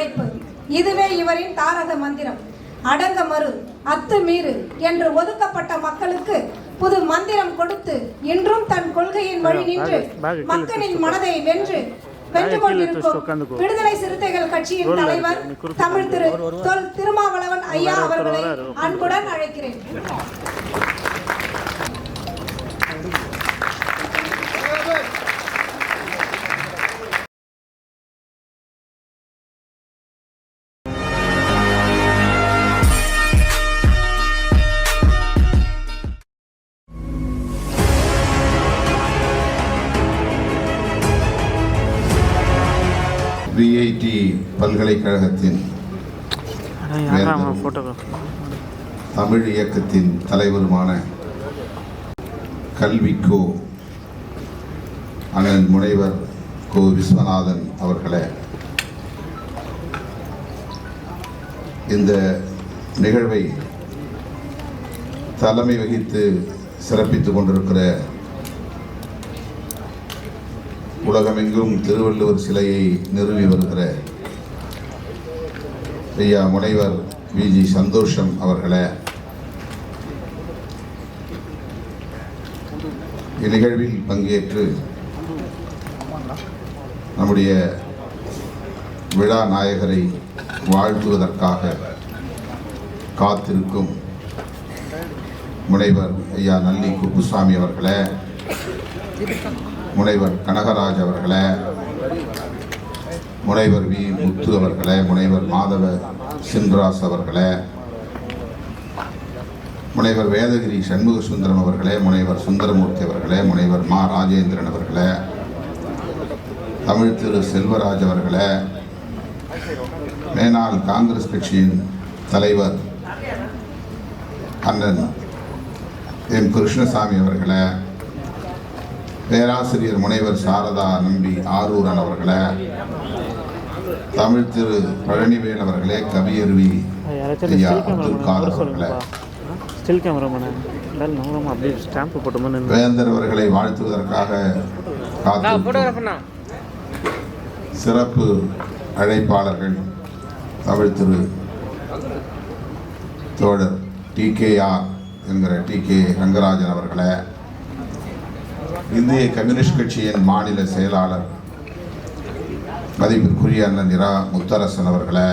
உழைப்பு. இதுவே இவரின் தாரக மந்திரம். அடங்க மறு அத்து மீறு என்று ஒதுக்கப்பட்ட மக்களுக்கு புது மந்திரம் கொடுத்து இன்றும் தன் கொள்கையின் வழி நின்று மக்களின் மனதை வென்று வென்று கொண்டிருக்கும் விடுதலை சிறுத்தைகள் கட்சியின் தலைவர் தமிழ் திரு தொல் திருமாவளவன் ஐயா அவர்களை அன்புடன் அழைக்கிறேன். பல்கலைக்கழகத்தின் தமிழ் இயக்கத்தின் தலைவருமான கல்விக்கோ அண்ணன் முனைவர் கோ விஸ்வநாதன் அவர்களே இந்த நிகழ்வை தலைமை வகித்து சிறப்பித்துக் கொண்டிருக்கிற உலகமெங்கும் திருவள்ளுவர் சிலையை நிறுவி வருகிற ஐயா முனைவர் விஜி சந்தோஷம் அவர்களே. இந்நிகழ்வில் பங்கேற்று நம்முடைய விழா நாயகரை வாழ்த்துவதற்காக காத்திருக்கும் முனைவர் ஐயா நல்லி குப்புசாமி அவர்களே முனைவர் கனகராஜ் அவர்களே முனைவர் வி. முத்து அவர்களே முனைவர் மாதவ சின்ராஸ் அவர்களே முனைவர் வேதகிரி சண்முக சுந்தரம் அவர்களே முனைவர் சுந்தரமூர்த்தி அவர்களே முனைவர் மா. ராஜேந்திரன் அவர்களே தமிழ் திரு. செல்வராஜ் அவர்களே மேனால் காங்கிரஸ் கட்சியின் தலைவர் அண்ணன் எம். கிருஷ்ணசாமி அவர்களே பேராசிரியர் முனைவர் சாரதா நம்பி ஆரூரன் அவர்களே தமிழ் திரு பழனிவேல் அவர்களே கவியருவி ஐயா அப்துல் காதர் அவர்களே. ஸ்டில் கேமராமேனு அப்படியே ஸ்டாம்ப் வேந்தர் அவர்களை வாழ்த்துவதற்காக சிறப்பு அழைப்பாளர்கள் தமிழ் திரு தோழர் டி என்கிற டி கே ரங்கராஜன் அவர்களே. இந்திய கம்யூனிஸ்ட் கட்சியின் மாநில செயலாளர் மதிப்பிற்குரிய அண்ணன் இரா முத்தரசன் அவர்களை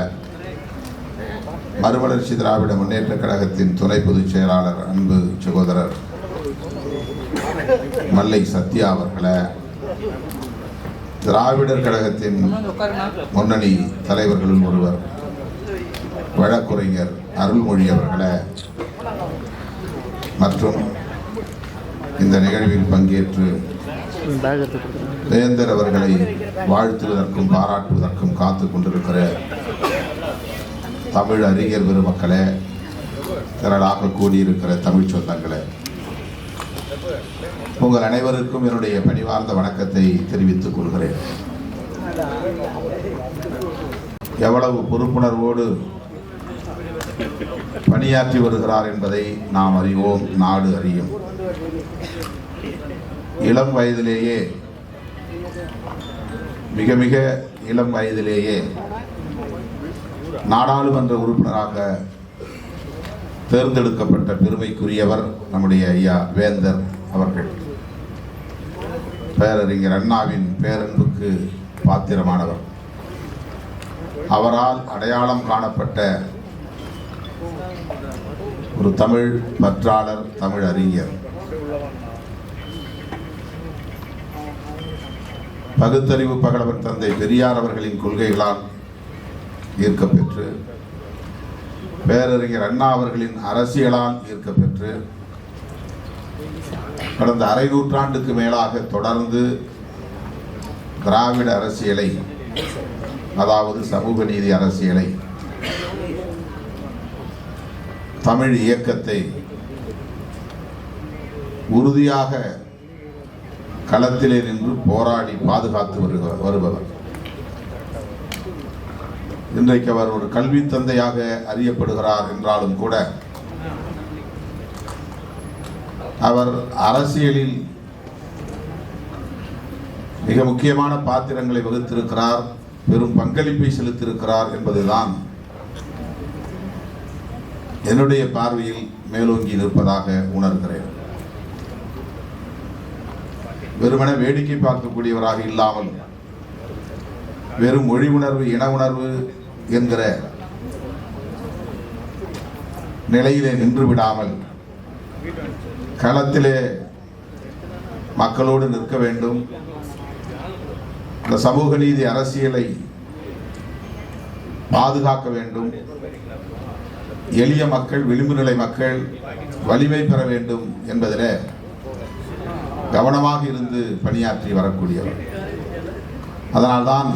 மறுமலர்ச்சி திராவிட முன்னேற்ற கழகத்தின் துணை பொதுச் செயலாளர் அன்பு சகோதரர் மல்லை சத்யா அவர்களை திராவிடர் கழகத்தின் முன்னணி தலைவர்களுள் ஒருவர் வழக்குரைஞர் அருள்மொழி அவர்களை மற்றும் இந்த நிகழ்வில் பங்கேற்று பேக் அவர்களை வாழ்த்துவதற்கும் பாராட்டுவதற்கும் காத்து கொண்டிருக்கிற தமிழ் அறிஞர் பெருமக்களே திரளாக கூடியிருக்கிற தமிழ் சொந்தங்களே உங்கள் அனைவருக்கும் என்னுடைய பணிவார்ந்த வணக்கத்தை தெரிவித்துக் கொள்கிறேன். எவ்வளவு பொறுப்புணர்வோடு பணியாற்றி வருகிறார் என்பதை நாம் அறிவோம் நாடு அறியும். இளம் வயதிலேயே மிக மிக இளம் வயதிலேயே நாடாளுமன்ற உறுப்பினராக தேர்ந்தெடுக்கப்பட்ட பெருமைக்குரியவர் நம்முடைய ஐயா வேந்தர் அவர்கள். பேரறிஞர் அண்ணாவின் பேரன்புக்கு பாத்திரமானவர். அவரால் அடையாளம் காணப்பட்ட ஒரு தமிழ் பற்றாளர் தமிழ் அறிஞர் பகுத்தறிவு பகலவன் தந்தை பெரியார் அவர்களின் கொள்கைகளால் ஈர்க்கப்பெற்று பேரறிஞர் அண்ணா அவர்களின் அரசியலால் ஈர்க்கப்பெற்று கடந்த அரை நூற்றாண்டுக்கு மேலாக தொடர்ந்து திராவிட அரசியலை அதாவது சமூக நீதி அரசியலை தமிழ் இயக்கத்தை உறுதியாக களத்திலே நின்று போராடி பாதுகாத்து வருக வருபவர். இன்றைக்கு அவர் ஒரு கல்வி தந்தையாக அறியப்படுகிறார் என்றாலும் கூட அவர் அரசியலில் மிக முக்கியமான பாத்திரங்களை வகுத்திருக்கிறார் பெரும் பங்களிப்பை செலுத்தியிருக்கிறார் என்பதுதான் என்னுடைய பார்வையில் மேலோங்கி நிற்பதாக உணர்கிறேன். வெறுமனே வேடிக்கை பார்க்கக்கூடியவராக இல்லாமல் வெறும் மொழி உணர்வு இன உணர்வு என்கிற நிலையிலே நின்று விடாமல் களத்திலே மக்களோடு நிற்க வேண்டும். இந்த சமூக நீதி அரசியலை பாதுகாக்க வேண்டும். எளிய மக்கள் விளிம்பு நிலை மக்கள் வலிமை பெற வேண்டும் என்பதில் கவனமாக இருந்து பணியாற்றி வரக்கூடியவர். அதனால்தான்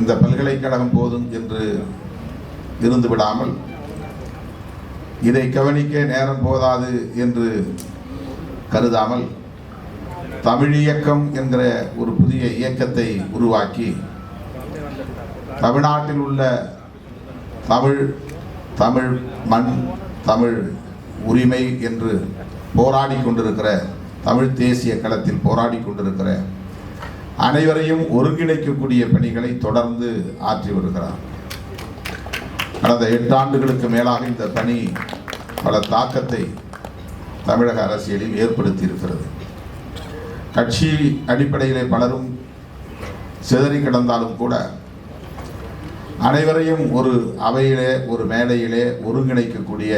இந்த பல்கலைக்கழகம் போதும் என்று இருந்து விடாமல் இதை கவனிக்க நேரம் போதாது என்று கருதாமல் தமிழ் இயக்கம் என்கிற ஒரு புதிய இயக்கத்தை உருவாக்கி தமிழ்நாட்டில் உள்ள தமிழ் தமிழ் மண் தமிழ் உரிமை என்று போராடி கொண்டிருக்கிற தமிழ் தேசிய களத்தில் போராடி கொண்டிருக்கிற அனைவரையும் ஒருங்கிணைக்கக்கூடிய பணிகளை தொடர்ந்து ஆற்றி வருகிறார். கடந்த எட்டு ஆண்டுகளுக்கு மேலாக இந்த பணி பல தாக்கத்தை தமிழக அரசியலில் ஏற்படுத்தி இருக்கிறது கட்சி அடிப்படையிலே பலரும் சிதறி கிடந்தாலும் கூட அனைவரையும் ஒரு அவையிலே ஒரு மேடையிலே ஒருங்கிணைக்கக்கூடிய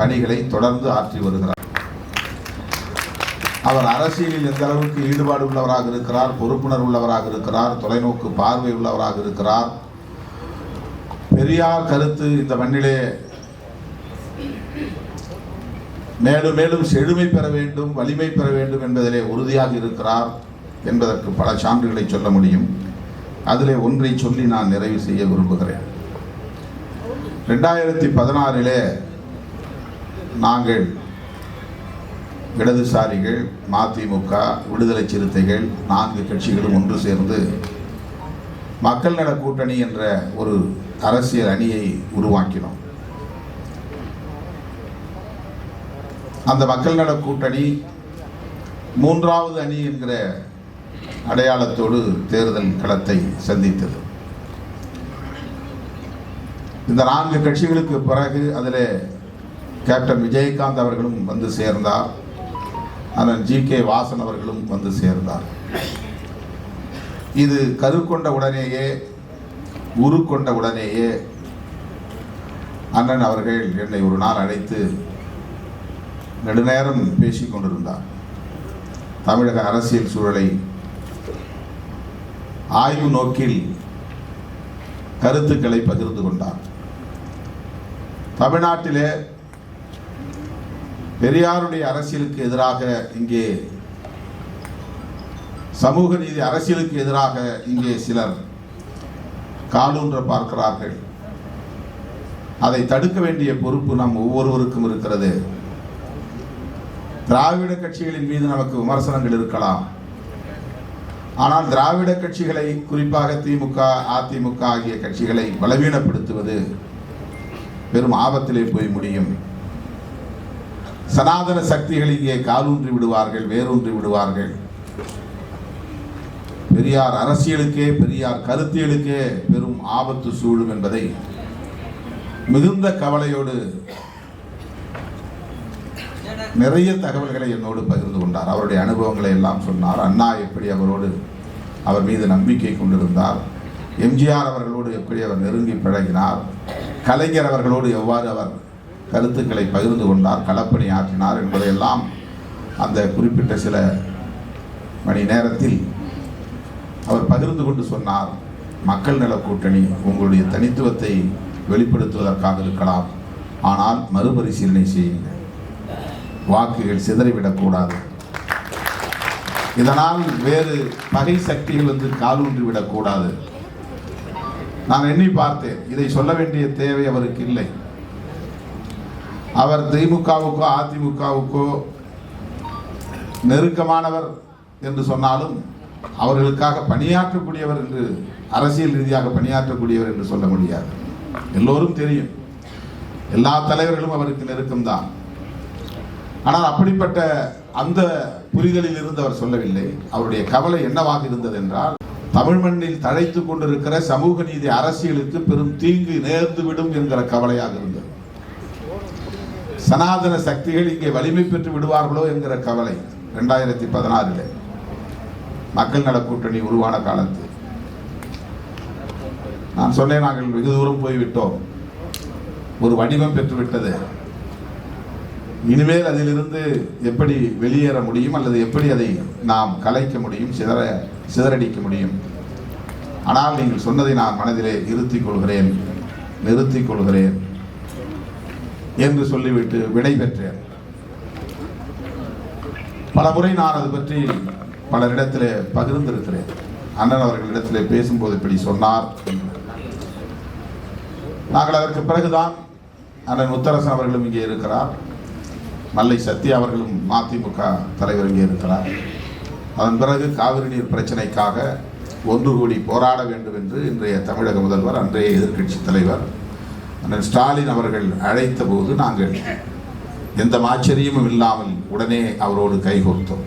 பணிகளை தொடர்ந்து ஆற்றி வருகிறார். அவர் அரசியலில் எந்த அளவுக்கு ஈடுபாடு உள்ளவராக இருக்கிறார் பொறுப்புணர் உள்ளவராக இருக்கிறார் தொலைநோக்கு பார்வை உள்ளவராக இருக்கிறார்? பெரியார் கருத்து இந்த மண்ணிலே மேலும் மேலும் செழுமை பெற வேண்டும் வலிமை பெற வேண்டும் என்பதிலே உறுதியாக இருக்கிறார் என்பதற்கு பல சான்றுகளை சொல்ல முடியும். அதிலே ஒன்றை சொல்லி நான் நிறைவு செய்ய விரும்புகிறேன். ரெண்டாயிரத்தி பதினாறிலே நாங்கள் இடதுசாரிகள் மதிமுக விடுதலை சிறுத்தைகள் நான்கு கட்சிகளும் ஒன்று சேர்ந்து மக்கள் நல கூட்டணி என்ற ஒரு அரசியல் அணியை உருவாக்கினோம். அந்த மக்கள் நல கூட்டணி மூன்றாவது அணி என்கிற அடையாளத்தோடு தேர்தல் களத்தை சந்தித்தது. இந்த நான்கு கட்சிகளுக்கு பிறகு அதில் கேப்டன் விஜயகாந்த் அவர்களும் வந்து சேர்ந்தார். அண்ணன் ஜி கே வாசன் அவர்களும் வந்து சேர்ந்தார். இது கரு கொண்ட உடனேயே உரு கொண்ட உடனேயே அண்ணன் அவர்கள் என்னை ஒரு நாள் அழைத்து நெடுநேரம் பேசிக் கொண்டிருந்தார். தமிழக அரசியல் சூழலை ஆய்வு நோக்கில் கருத்துக்களை பகிர்ந்து கொண்டார். தமிழ்நாட்டிலே பெரியாருடைய அரசியலுக்கு எதிராக இங்கே சமூக நீதி அரசியலுக்கு எதிராக இங்கே சிலர் காலூன்ற பார்க்கிறார்கள். அதை தடுக்க வேண்டிய பொறுப்பு நம் ஒவ்வொருவருக்கும் இருக்கிறது. திராவிட கட்சிகளின் மீது நமக்கு விமர்சனங்கள் இருக்கலாம். ஆனால் திராவிட கட்சிகளை குறிப்பாக திமுக அதிமுக ஆகிய கட்சிகளை பலவீனப்படுத்துவது பெரும் ஆபத்திலே போய் முடியும். சனாதன சக்திகள் இங்கே காலூன்றி விடுவார்கள் வேரூன்றி விடுவார்கள். பெரியார் அரசியலுக்கே பெரியார் கருத்தியலுக்கே பெரும் ஆபத்து சூழும் என்பதை மிகுந்த கவலையோடு நிறைய தகவல்களை என்னோடு பகிர்ந்து கொண்டார். அவருடைய அனுபவங்களை எல்லாம் சொன்னார். அண்ணா எப்படி அவரோடு அவர் மீது நம்பிக்கை கொண்டிருந்தார். எம்ஜிஆர் அவர்களோடு எப்படி அவர் நெருங்கி பழகினார். கலைஞர் அவர்களோடு எவ்வாறு அவர் கருத்துக்களை பகிர்ந்து கொண்டார் களப்பணி ஆற்றினார் என்பதையெல்லாம் அந்த குறிப்பிட்ட சில மணி நேரத்தில் அவர் பகிர்ந்து கொண்டு சொன்னார். மக்கள் நல கூட்டணி உங்களுடைய தனித்துவத்தை வெளிப்படுத்துவதற்காக இருக்கலாம். ஆனால் மறுபரிசீலனை செய்யுங்கள். வாக்குகள் சிதறிவிடக்கூடாது. இதனால் வேறு பகை சக்திகள் வந்து காலூன்றி விடக்கூடாது. நான் எண்ணி பார்த்தேன். இதை சொல்ல வேண்டிய தேவை அவருக்கு இல்லை. அவர் திமுகவுக்கோ அதிமுகவுக்கோ நெருக்கமானவர் என்று சொன்னாலும் அவர்களுக்காக பணியாற்றக்கூடியவர் என்று அரசியல் ரீதியாக பணியாற்றக்கூடியவர் என்று சொல்ல முடியாது. எல்லோரும் தெரியும். எல்லா தலைவர்களும் அவருக்கு நெருக்கம்தான். ஆனால் அப்படிப்பட்ட அந்த புரிதலில் இருந்து அவர் சொல்லவில்லை. அவருடைய கவலை என்னவாக இருந்தது என்றால் தமிழ் மண்ணில் தழைத்துக் கொண்டிருக்கிற சமூக நீதி அரசியலுக்கு பெரும் தீங்கு நேர்ந்துவிடும் என்கிற கவலையாக இருந்தது. சனாதன சக்திகள் இங்கே வலிமை பெற்று விடுவார்களோ என்கிற கவலை ரெண்டாயிரத்தி பதினாறில். மக்கள் நல கூட்டணி உருவான காலத்து. நான் சொன்னேன் நாங்கள் வெகு தூரம் போய்விட்டோம். ஒரு வடிவம் பெற்றுவிட்டது. இனிமேல் அதிலிருந்து எப்படி வெளியேற முடியும் அல்லது எப்படி அதை நாம் கலைக்க முடியும் சிதற சிதறடிக்க முடியும்? ஆனால் நீங்கள் சொன்னதை நான் மனதிலே இருத்திக் கொள்கிறேன் நிறுத்திக் கொள்கிறேன். என்று சொல்லிவிட்டு விடை பெற்றேன். பல முறை நான் அது பற்றி பலரிடத்தில் பகிர்ந்திருக்கிறேன். அண்ணன் அவர்களிடத்திலே பேசும்போது இப்படி சொன்னார். என்று. நாங்கள் அதற்கு பிறகுதான் அண்ணன் முத்தரசன் அவர்களும் இங்கே இருக்கிறார். மல்லை சத்யா அவர்களும் மதிமுக தலைவர் இங்கே இருக்கிறார். அதன் பிறகு காவிரி நீர் பிரச்சனைக்காக ஒன்று கூடி போராட வேண்டும் என்று இன்றைய தமிழக முதல்வர் அன்றைய எதிர்க்கட்சி தலைவர் அண்ணன் ஸ்டாலின் அவர்கள் அழைத்த போது நாங்கள் எந்த ஆச்சரியமும் இல்லாமல் உடனே அவரோடு கைகோர்த்தோம்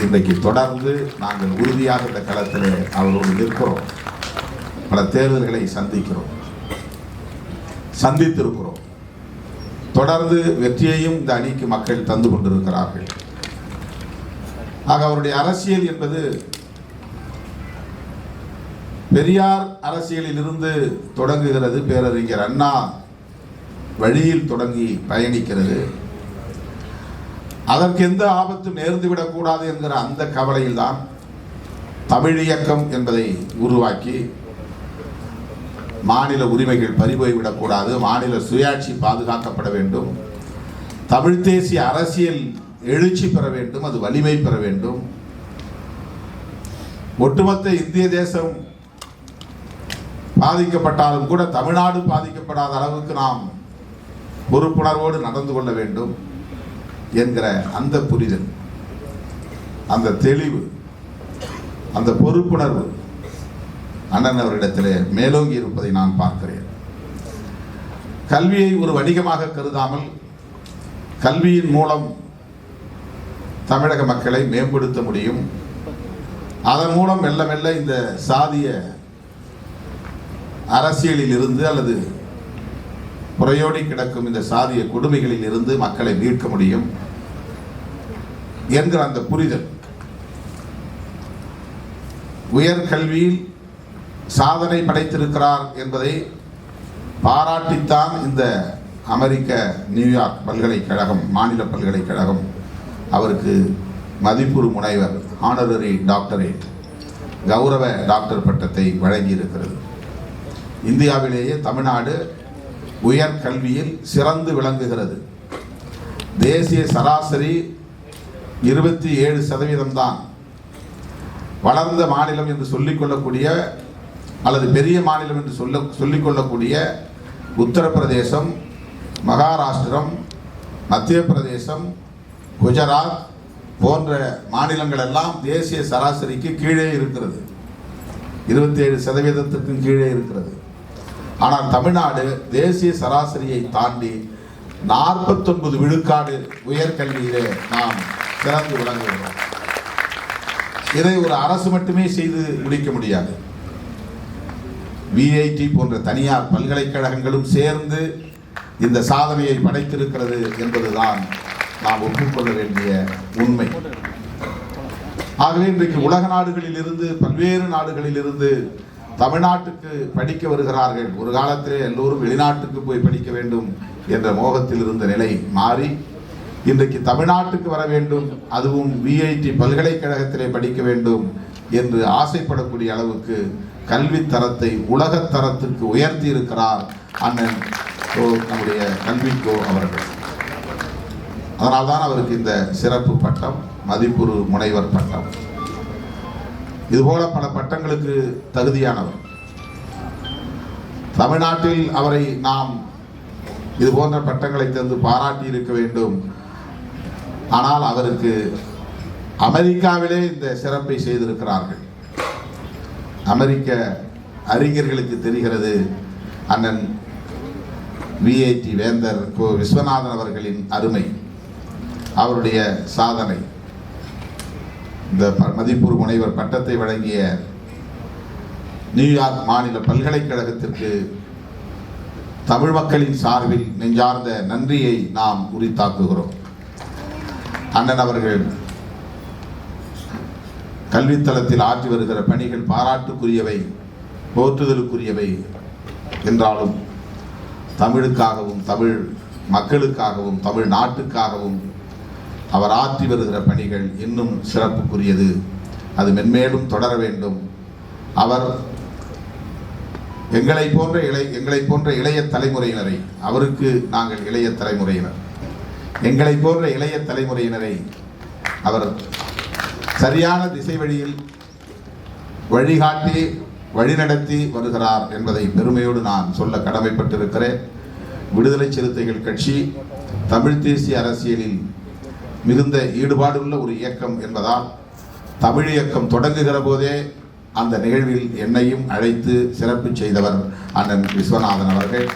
இன்றைக்கு தொடர்ந்து நாங்கள் உறுதியாக இந்த களத்தில் அவரோடு நிற்கிறோம். பல தேர்தல்களை சந்திக்கிறோம். சந்தித்திருக்கிறோம். தொடர்ந்து வெற்றியையும் இந்த அணிக்கு மக்கள் தந்து கொண்டிருக்கிறார்கள். ஆக அவருடைய அரசியல் என்பது பெரியார் அரசியலில் இருந்து தொடங்குகிறது பேரறிஞர் அண்ணா. வழியில் தொடங்கி பயணிக்கிறது. அதற்கு எந்த ஆபத்தும் நேர்ந்துவிடக்கூடாது என்கிற அந்த கவலையில்தான் தமிழ் இயக்கம் என்பதை உருவாக்கி மாநில உரிமைகள் பறிபோய்விடக்கூடாது மாநில சுயாட்சி பாதுகாக்கப்பட வேண்டும் தமிழ் தேசிய அரசியல் எழுச்சி பெற வேண்டும் அது வலிமை பெற வேண்டும். ஒட்டுமொத்த இந்திய தேசம் பாதிக்கப்பட்டாலும் கூட தமிழ்நாடு பாதிக்கப்படாத அளவுக்கு நாம் பொறுப்புணர்வோடு நடந்து கொள்ள வேண்டும் என்கிற அந்த புரிதல் அந்த தெளிவு அந்த பொறுப்புணர்வு அண்ணன் அவரிடத்திலே மேலோங்கி இருப்பதை நான் பார்க்கிறேன். கல்வியை ஒரு வணிகமாக கருதாமல் கல்வியின் மூலம் தமிழக மக்களை மேம்படுத்த முடியும். அதன் மூலம் மெல்ல மெல்ல இந்த சாதிய அரசியலில் இருந்து அல்லது புறையோடி கிடக்கும் இந்த சாதிய கொடுமைகளில் இருந்து மக்களை மீட்க முடியும் என்கிற அந்த புரிதல். உயர்கல்வியில் சாதனை படைத்திருக்கிறார் என்பதை பாராட்டித்தான் இந்த அமெரிக்க நியூயார்க் பல்கலைக்கழகம் மாநில பல்கலைக்கழகம் அவருக்கு மதிப்புறு முனைவர் ஆனரரி டாக்டரேட் கௌரவ டாக்டர் பட்டத்தை வழங்கியிருக்கிறது. இந்தியாவிலேயே தமிழ்நாடு உயர்கல்வியில் சிறந்து விளங்குகிறது. தேசிய சராசரி இருபத்தி ஏழு சதவீதம்தான். வளர்ந்த மாநிலம் என்று சொல்லிக்கொள்ளக்கூடிய அல்லது பெரிய மாநிலம் என்று சொல்ல சொல்லிக்கொள்ளக்கூடிய உத்தரப்பிரதேசம் மகாராஷ்டிரம் மத்திய பிரதேசம் குஜராத் போன்ற மாநிலங்கள் எல்லாம் தேசிய சராசரிக்கு கீழே இருக்கிறது. இருபத்தி ஏழு சதவீதத்திற்கும் கீழே இருக்கிறது. ஆனால் தமிழ்நாடு தேசிய சராசரியை தாண்டி நாற்பத்தொன்பது விழுக்காடு உயர்கல்வியிலே நாம் சிறந்து விளங்குகிறோம். இதை ஒரு அரசு மட்டுமே செய்து முடிக்க முடியாது. விஐடி போன்ற தனியார் பல்கலைக்கழகங்களும் சேர்ந்து இந்த சாதனையை படைத்திருக்கிறது என்பதுதான் நாம் ஒப்புக்கொள்ள வேண்டிய உண்மை. ஆகவே இன்றைக்கு உலக நாடுகளில் இருந்து பல்வேறு நாடுகளில் இருந்து தமிழ்நாட்டுக்கு படிக்க வருகிறார்கள். ஒரு காலத்திலே எல்லோரும் வெளிநாட்டுக்கு போய் படிக்க வேண்டும் என்ற மோகத்தில் இருந்த நிலை மாறி இன்றைக்கு தமிழ்நாட்டுக்கு வர வேண்டும். அதுவும் விஐடி பல்கலைக்கழகத்திலே படிக்க வேண்டும் என்று ஆசைப்படக்கூடிய அளவுக்கு கல்வி தரத்தை உலகத் தரத்துக்கு உயர்த்தி இருக்கிறார் அண்ணன் கோ நம்முடைய கல்விக்கோ அவர்கள். அதனால்தான் அவருக்கு இந்த சிறப்பு பட்டம் மதிப்புறு முனைவர் பட்டம். இதுபோல பல பட்டங்களுக்கு தகுதியானவர். தமிழ்நாட்டில் அவரை நாம் இது போன்ற பட்டங்களை தந்து பாராட்டி இருக்க வேண்டும். ஆனால் அவருக்கு அமெரிக்காவிலே இந்த சிறப்பை செய்திருக்கிறார்கள். அமெரிக்க அறிஞர்களுக்கு தெரிகிறது அண்ணன் விஐடி வேந்தர் கோ விஸ்வநாதன் அவர்களின் அருமை அவருடைய சாதனை. இந்த ப- மதிப்பூர் முனைவர் பட்டத்தை வழங்கிய நியூயார்க் மாநில பல்கலைக்கழகத்திற்கு தமிழ் மக்களின் சார்பில் நெஞ்சார்ந்த நன்றியை நாம் உரித்தாக்குகிறோம். அண்ணன் அவர்கள் கல்வித்தளத்தில் ஆற்றி வருகிற பணிகள் பாராட்டுக்குரியவை போற்றுதலுக்குரியவை என்றாலும் தமிழுக்காகவும் தமிழ் மக்களுக்காகவும் தமிழ் நாட்டுக்காகவும் அவர் ஆற்றி வருகிற பணிகள் இன்னும் சிறப்புக்குரியது. அது மென்மேலும் தொடர வேண்டும். அவர் எங்களை போன்ற இளை எங்களை போன்ற இளைய தலைமுறையினரை அவருக்கு நாங்கள் இளைய தலைமுறையினர். எங்களை போன்ற இளைய தலைமுறையினரை அவர் சரியான திசை வழியில் வழிகாட்டி வழிநடத்தி வருகிறார் என்பதை பெருமையோடு நான் சொல்ல கடமைப்பட்டிருக்கிறேன். விடுதலை சிறுத்தைகள் கட்சி தமிழ் தேசிய அரசியலில் மிகுந்த ஈடுபாடுள்ள ஒரு இயக்கம் என்பதால் தமிழ் இயக்கம் தொடங்குகிற போதே அந்த நிகழ்வில் என்னையும் அழைத்து சிறப்பு செய்தவர் அண்ணன் விஸ்வநாதன் அவர்கள்.